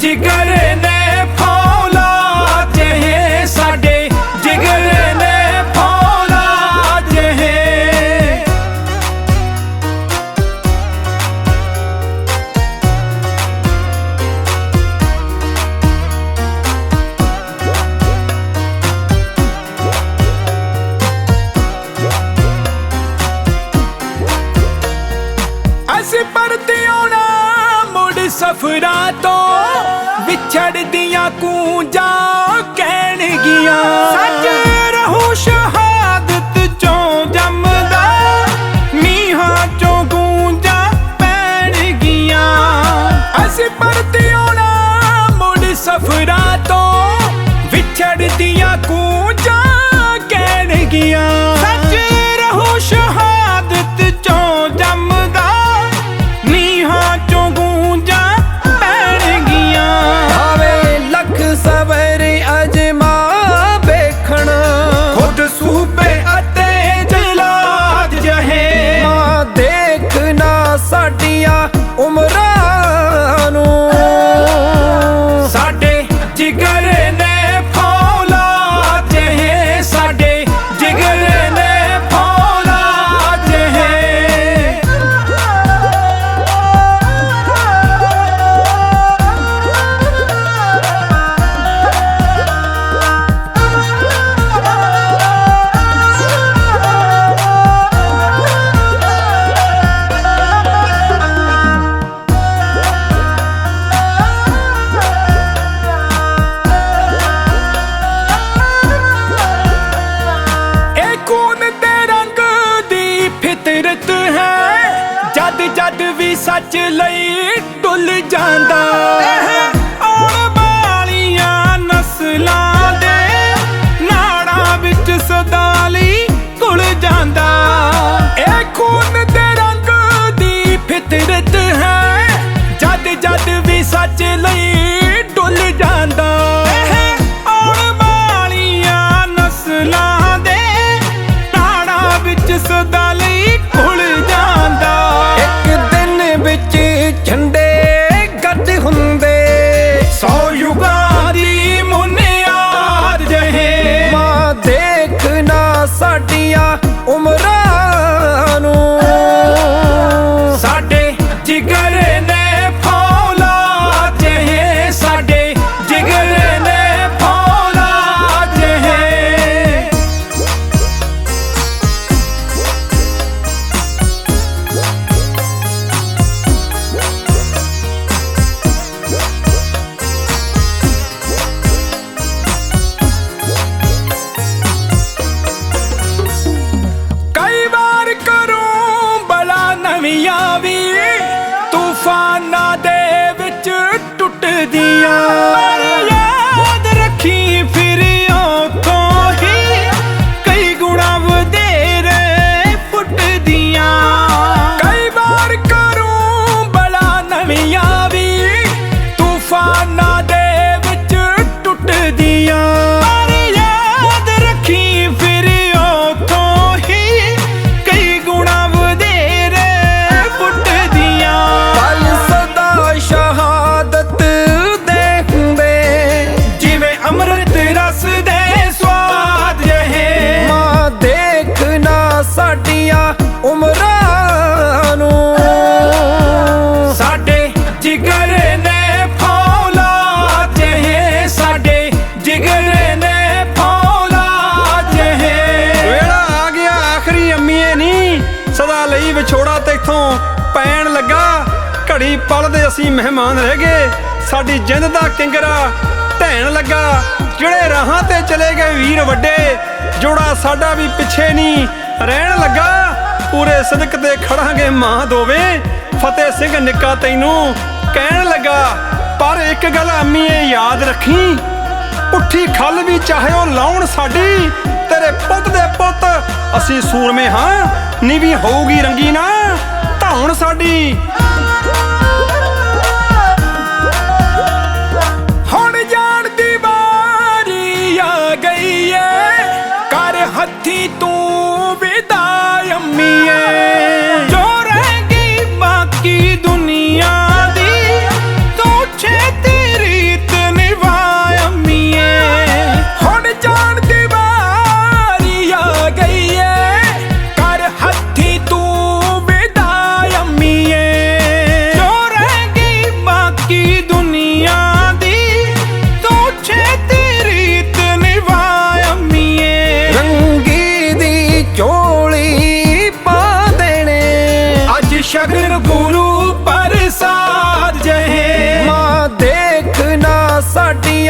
ਜਿਗਰ ਨੇ ਫੌਲਾ ਜਹੇ ਸਾਡੇ। ਜਿਗਰ ਨੇ ਫੌਲਾ ਜਹੇ। ਅਸੀਂ ਪਰਤਿਓ ਸਫਰਾ ਤੋਂ ਵਿਛੜਦੀਆਂ ਕੂੰਜਾਂ ਕਹਿਣਗੀਆਂ। ਸੱਚ ਰਹੂ ਸ਼ਹਾਦਤ ਚੋਂ ਜੰਮਦਾ ਮੀਹਾਂ ਚੋਂ ਗੂੰਜਾਂ ਪੈਣਗੀਆਂ। ਅਸੀਂ ਪਰਤੇ ਪਰਤਿਓਣਾ ਮੁੜ ਸਫਰਾ ਤੋਂ ਵਿਛੜਦੀਆਂ ਕੂੰਜਾਂ ਕਹਿਣਗੀਆਂ। ਖੂਨ ਤੇ ਰੰਗ ਦੀ ਫਿਤਰਤ ਹੈ? ਜਦ ਜਦ ਵੀ ਸੱਚ ਲਈ ਟੁੱਲ ਜਾਂਦਾ। ਹੈ ਔਰ ਘੜੀ ਪਲਦੇ ਅਸੀਂ ਮਹਿਮਾਨ ਰਹਿ ਗਏ। ਸਾਡੀ ਜਿੰਦ ਦਾ ਕਿੰਗਰਾ ਢਹਿਣ ਲੱਗਾ। ਜਿਹੜੇ ਰਾਹਾਂ ਤੇ ਚਲੇ ਗਏ ਵੀਰ ਵੱਡੇ, ਜੋੜਾ ਸਾਡਾ ਵੀ ਪਿੱਛੇ ਨਹੀਂ ਰਹਿਣ ਲੱਗਾ। ਪੂਰੇ ਸਦਕ ਤੇ ਖੜਾਂਗੇ ਮਾਂ ਦੋਵੇਂ। ਫਤਿਹ ਸਿੰਘ ਨਿੱਕਾ ਤੈਨੂੰ ਕਹਿਣ ਲੱਗਾ। ਪਰ ਇੱਕ ਗੱਲ ਆਮੀਏ ਯਾਦ ਰੱਖੀ। ਉੱਠੀ ਖੱਲ ਵੀ ਚਾਹਿਓ ਲਾਉਣ ਸਾਡੀ, ਤੇਰੇ ਪੁੱਤ ਦੇ ਪੁੱਤ ਅਸੀਂ ਸੂਰਮੇ ਹਾਂ। ਨੀਵੀਂ ਹੋਊਗੀ ਰੰਗੀ ਨਾ ਘਟਾਉਣ ਸਾਡੀ। ਸ਼ਗਨ ਗੁਰੂ ਪ੍ਰਸਾਦ ਜਹੇ। ਮਾਂ ਦੇਖਣਾ ਸਾਡੀ